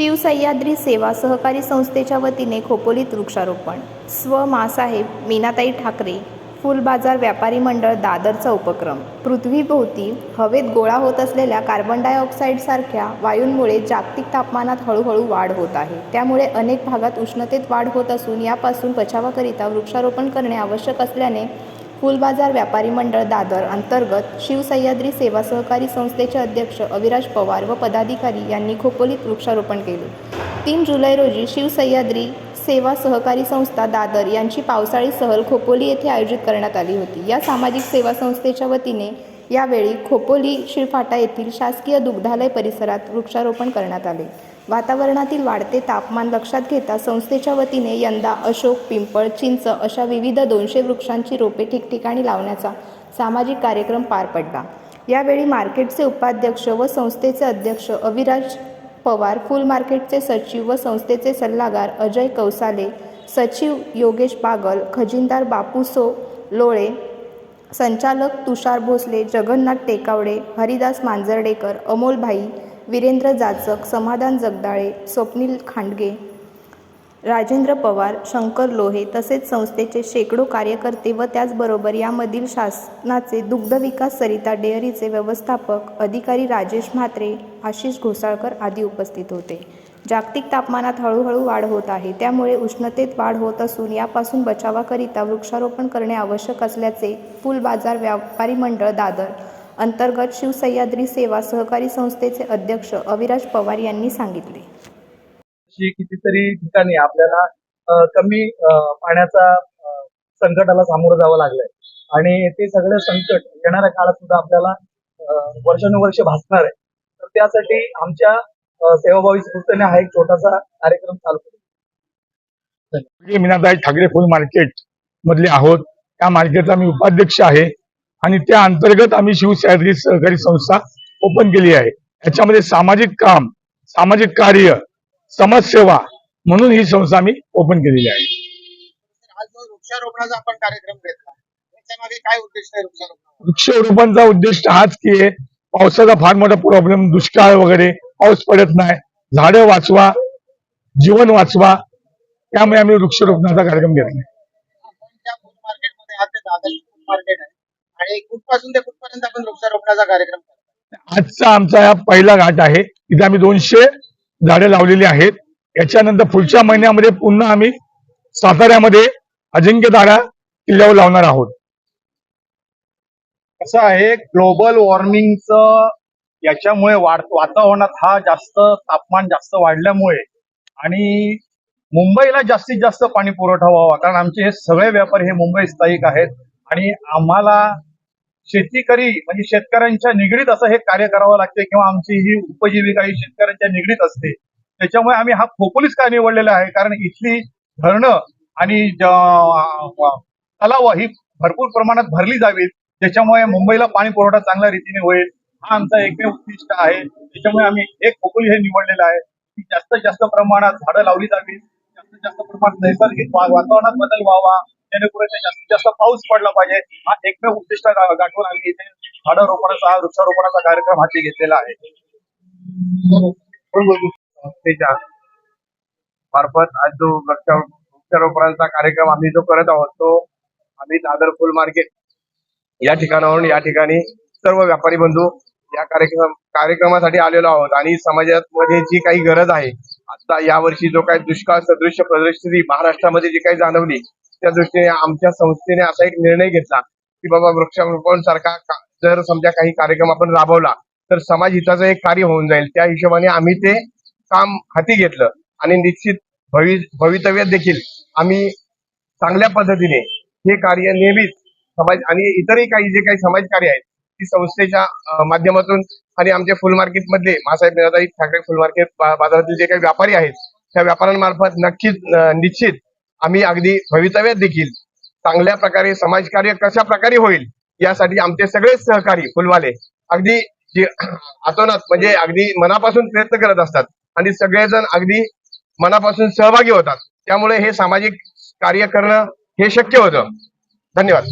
शिवसह्याद्री सेवा सहकारी संस्थेच्या वतीने खोपोलीत वृक्षारोपण. स्व मासाहेब मीनाताई ठाकरे फुल बाजार व्यापारी मंडळ दादरचा उपक्रम. पृथ्वीभोवती हवेत गोळा होत असलेल्या कार्बन डायऑक्साईडसारख्या वायूंमुळे जागतिक तापमानात हळूहळू वाढ होत आहे. त्यामुळे अनेक भागात उष्णतेत वाढ होत असून यापासून बचावाकरिता वृक्षारोपण करणे आवश्यक असल्याने फुलबाजार व्यापारी मंडळ दादर अंतर्गत शिवसह्याद्री सेवा सहकारी संस्थेचे अध्यक्ष अविराज पवार व पदाधिकारी यांनी खोपोलीत वृक्षारोपण केले. तीन जुलै रोजी शिवसह्याद्री सेवा सहकारी संस्था दादर यांची पावसाळी सहल खोपोली येथे आयोजित करण्यात आली होती. या सामाजिक सेवा संस्थेच्या वतीने यावेळी खोपोली शिळफाटा येथील शासकीय दुग्धालय परिसरात वृक्षारोपण करण्यात आले. वातावरणातील वाढते तापमान लक्षात घेता संस्थेच्या वतीने यंदा अशोक पिंपळ चिंच अशा विविध दोनशे वृक्षांची रोपे ठिकठिकाणी लावण्याचा सामाजिक कार्यक्रम पार पडला. यावेळी मार्केटचे उपाध्यक्ष व संस्थेचे अध्यक्ष अविराज पवार फुल मार्केटचे सचिव व संस्थेचे सल्लागार अजय कौसाले सचिव योगेश बागल खजिनदार बापूसो लोळे संचालक तुषार भोसले जगन्नाथ टेकावडे हरिदास मांजर्डेकर अमोलभाई वीरेंद्र जाचक समाधान जगदाळे स्वप्नील खांडगे राजेंद्र पवार शंकर लोहे तसेच संस्थेचे शेकडो कार्यकर्ते व त्याचबरोबर यामधील शासनाचे दुग्ध विकास सरिता डेअरीचे व्यवस्थापक अधिकारी राजेश म्हात्रे आशिष घोसाळकर आदी उपस्थित होते. जागतिक तापमानात हळूहळू वाढ होत आहे. त्यामुळे उष्णतेत वाढ होत असून यापासून बचावाकरिता वृक्षारोपण करणे आवश्यक असल्याचे फुल बाजार व्यापारी मंडळ दादर अंतर्गत शिवसह्याद्री सेवा सहकारी संस्थेचे अध्यक्ष अविराज पवार यांनी सांगितले. कितीतरी ठिकाणी आपल्याला कमी अ, पाण्याचा संकटाला सामोरं जावं लागलंय. आणि ते सगळं संकट येणाऱ्या काळात सुद्धा आपल्याला वर्षानुवर्ष भासणार आहे. तर त्यासाठी आमच्या सेवाभावी संस्थेने हा एक छोटासा कार्यक्रम चालू केला मी मीनाताई ठाकरे फुल मार्केट मधले आहोत. त्या मार्केटला मी उपाध्यक्ष आहे. आणि त्या अंतर्गत आम्ही शिवसह्याद्री सहकारी संस्था ओपन केली आहे. याच्यामध्ये सामाजिक काम सामाजिक कार्य समाजसेवा म्हणून ही संस्था आम्ही ओपन केलेली आहे. वृक्षारोपणाचा आपण कार्यक्रम घेतला. काय उद्दिष्ट आहे वृक्षारोपण वृक्षारोपणचा उद्दिष्ट हाच की आहे, पावसाचा फार मोठा प्रॉब्लेम दुष्काळ वगैरे पाऊस पडत नाही. झाडं वाचवा जीवन वाचवा. त्यामुळे आम्ही वृक्षारोपणाचा कार्यक्रम घेतला. ते कुठपर्यंत आपण वृक्षारोपणाचा कार्यक्रम करतो आजचा आमचा हा पहिला घाट आहे. इथे आम्ही दोनशे झाडे लावलेली आहेत. याच्यानंतर पुढच्या महिन्यामध्ये पुन्हा आम्ही साताऱ्यामध्ये अजिंक्यतारा किल्ल्यावर लावणार आहोत. कसं आहे ग्लोबल वॉर्मिंगचं याच्यामुळे वाढ वातावरणात हा जास्त तापमान जास्त वाढल्यामुळे आणि मुंबईला जास्तीत जास्त पाणी पुरवठा व्हावा. कारण आमचे हे सगळे व्यापारी हे मुंबई स्थायिक आहेत. आणि आम्हाला शेतीकरी म्हणजे शेतकऱ्यांच्या निगडीत असं हे कार्य करावं लागते किंवा आमची ही उपजीविका ही शेतकऱ्यांच्या निगडीत असते. त्याच्यामुळे आम्ही हा खोपोलीच का निवडलेला आहे? कारण इथली धरणं आणि तलाव ही भरपूर प्रमाणात भरली जावीत. त्याच्यामुळे मुंबईला पाणी पुरवठा चांगल्या रीतीने होईल. हा आमचा एकमेव उद्दिष्ट आहे. त्याच्यामुळे आम्ही एक खोपोली हे निवडलेलं आहे. की जास्तीत जास्त प्रमाणात झाडं लावली जावीत. जास्तीत जास्त प्रमाणात नैसर्गिक वातावरणात बदल व्हावा. जेणेकरून जास्तीत जास्त पाऊस पडला पाहिजे. हा एकमेव उद्दिष्ट गाठून आम्ही इथे झाडं रोपणाचा वृक्षारोपणाचा कार्यक्रम हाती घेतलेला आहे. संस्थेच्या मार्फत आज जो वृक्षा वृक्षारोपणाचा कार्यक्रम आम्ही जो करत आहोत तो आम्ही दादर फुल मार्केट या ठिकाणावरून या ठिकाणी सर्व व्यापारी बंधू या कार्यक्रम कार्यक्रमासाठी आलेलो आहोत. आणि समाजात मध्ये जी काही गरज आहे आता यावर्षी जो काही दुष्काळ सदृश्य परिस्थिती महाराष्ट्रामध्ये जी काही जाणवली त्या दृष्टीने आमच्या संस्थेने असा एक निर्णय घेतला की बाबा वृक्षारोपण सारखा जर समजा काही कार्यक्रम आपण राबवला तर समाज हिताचं एक कार्य होऊन जाईल. त्या हिशोबाने आम्ही ते काम हाती घेतलं. आणि निश्चित भवि भवितव्यात देखील आम्ही चांगल्या पद्धतीने हे कार्य नेहमीच समाज आणि इतरही काही जे काही समाज कार्य आहेत ती संस्थेच्या माध्यमातून आणि आमच्या फुल मार्केट मधले मासाहेब मीनाताई ठाकरे फुल मार्केट बाजारातील जे काही व्यापारी आहेत त्या व्यापाऱ्यांमार्फत नक्कीच निश्चित आम्ही अगदी भवितव्यात देखील चांगल्या प्रकारे समाजकार्य कशा प्रकारे होईल यासाठी आमचे सगळेच सहकारी फुलवाले अगदी जे अतोनात म्हणजे अगदी मनापासून प्रयत्न करत असतात आणि सगळेजण अगदी मनापासून सहभागी होतात. त्यामुळे हे सामाजिक कार्य करणं हे शक्य होतं. धन्यवाद.